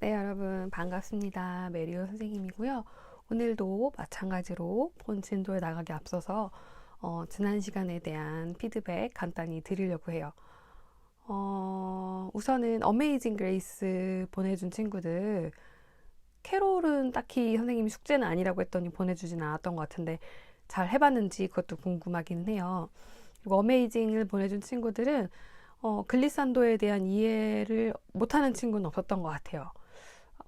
네, 여러분 반갑습니다. 메리오 선생님이고요. 오늘도 마찬가지로 본 진도에 나가기 앞서서 어, 지난 시간에 대한 피드백 간단히 드리려고 해요. 어, 우선은 어메이징 그레이스 보내준 친구들 캐롤은 딱히 선생님이 숙제는 아니라고 했더니 보내주진 않았던 것 같은데 잘 해봤는지 그것도 궁금하긴 해요. 그리고 어메이징을 보내준 친구들은 어, 글리산도에 대한 이해를 못하는 친구는 없었던 것 같아요.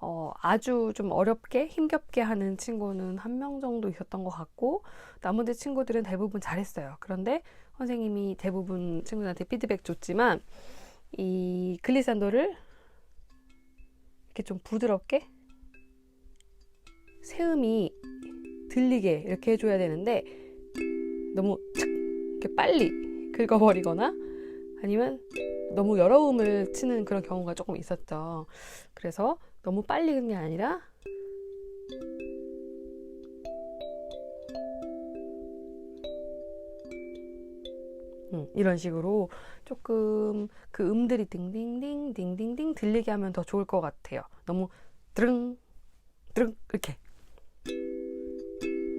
어, 아주 좀 어렵게 힘겹게 하는 친구는 한 명 정도 있었던 것 같고 나머지 친구들은 대부분 잘했어요. 그런데 선생님이 대부분 친구들한테 피드백 줬지만 이 글리산도를 이렇게 좀 부드럽게 세음이 들리게 이렇게 해줘야 되는데 너무 착 이렇게 빨리 긁어버리거나 아니면 너무 여러 음을 치는 그런 경우가 조금 있었죠. 그래서 너무 빨리 긁는 게 아니라 음, 이런 식으로 조금 그 음들이 딩딩딩 딩딩딩 들리게 하면 더 좋을 것 같아요. 너무 드릉 드릉 이렇게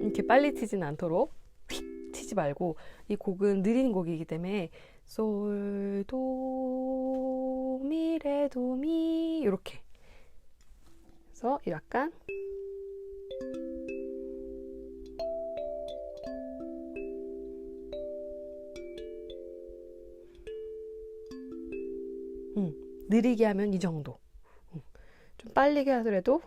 이렇게 빨리 튀진 않도록 휙 튀지 말고 이 곡은 느린 곡이기 때문에 솔, 도, 미, 레, 도, 미 이렇게. 그래서 약간 음, 느리게 하면 이 정도. 음, 좀 빨리게 하더라도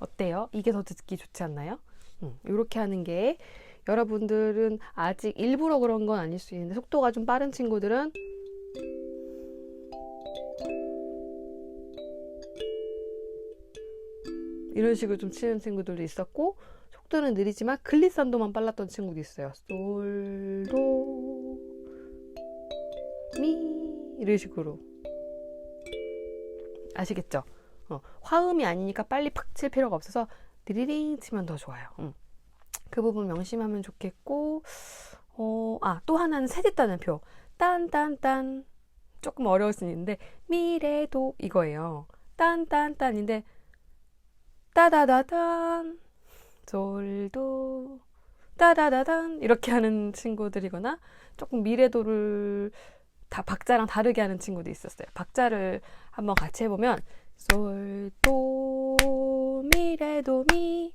어때요? 이게 더 듣기 좋지 않나요? 음, 이렇게 하는 게 여러분들은 아직 일부러 그런 건 아닐 수 있는데 속도가 좀 빠른 친구들은 이런 식으로 좀 치는 친구들도 있었고 속도는 느리지만 글리산도만 빨랐던 친구도 있어요. 솔, 도, 미 이런 식으로 아시겠죠? 어, 화음이 아니니까 빨리 팍 칠 필요가 없어서 드리링 치면 더 좋아요. 음. 그 부분 명심하면 좋겠고 어, 아, 또 하나는 세짓다는 표. 딴딴딴 조금 어려울 수 있는데 미래도 이거예요. 딴딴딴인데 따다다단 솔도 따다다단 이렇게 하는 친구들이거나 조금 미래도를 다 박자랑 다르게 하는 친구도 있었어요. 박자를 한번 같이 해보면 솔, 도, 미, 레, 도, 미,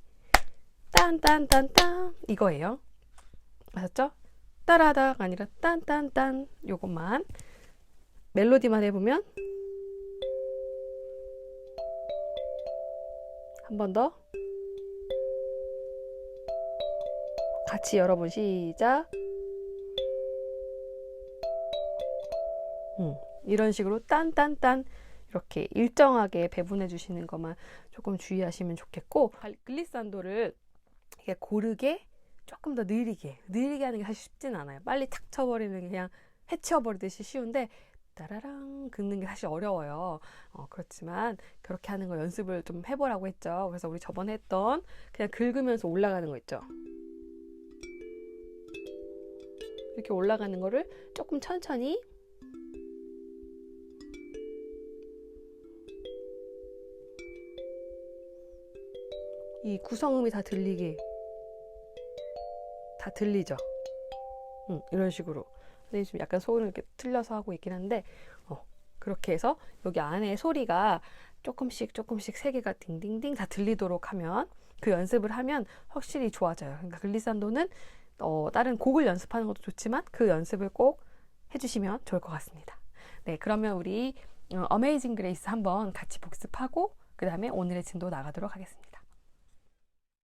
딴딴딴딴. 이거예요. 아셨죠? 따라다가 아니라 딴딴딴. 요것만. 멜로디만 해보면. 한 번 더. 같이 여러분 시작. 음, 이런 식으로 딴딴딴 이렇게 일정하게 배분해 주시는 것만 조금 주의하시면 좋겠고 글리산도를 고르게 조금 더 느리게 느리게 하는 게 사실 쉽진 않아요. 빨리 탁 쳐버리는 게 그냥 해치워버리듯이 쉬운데 따라랑 긁는 게 사실 어려워요. 어, 그렇지만 그렇게 하는 거 연습을 좀 해보라고 했죠. 그래서 우리 저번에 했던 그냥 긁으면서 올라가는 거 있죠. 이렇게 올라가는 거를 조금 천천히 이 구성음이 다 들리게 다 들리죠. 음, 이런 식으로. 근데 지금 약간 소리를 이렇게 틀려서 하고 있긴 한데 어, 그렇게 해서 여기 안에 소리가 조금씩 조금씩 세 개가 딩딩딩 다 들리도록 하면 그 연습을 하면 확실히 좋아져요. 그러니까 글리산도는 어, 다른 곡을 연습하는 것도 좋지만 그 연습을 꼭 해주시면 좋을 것 같습니다. 네, 그러면 우리 어메이징 그레이스 한번 같이 복습하고 그 다음에 오늘의 진도 나가도록 하겠습니다.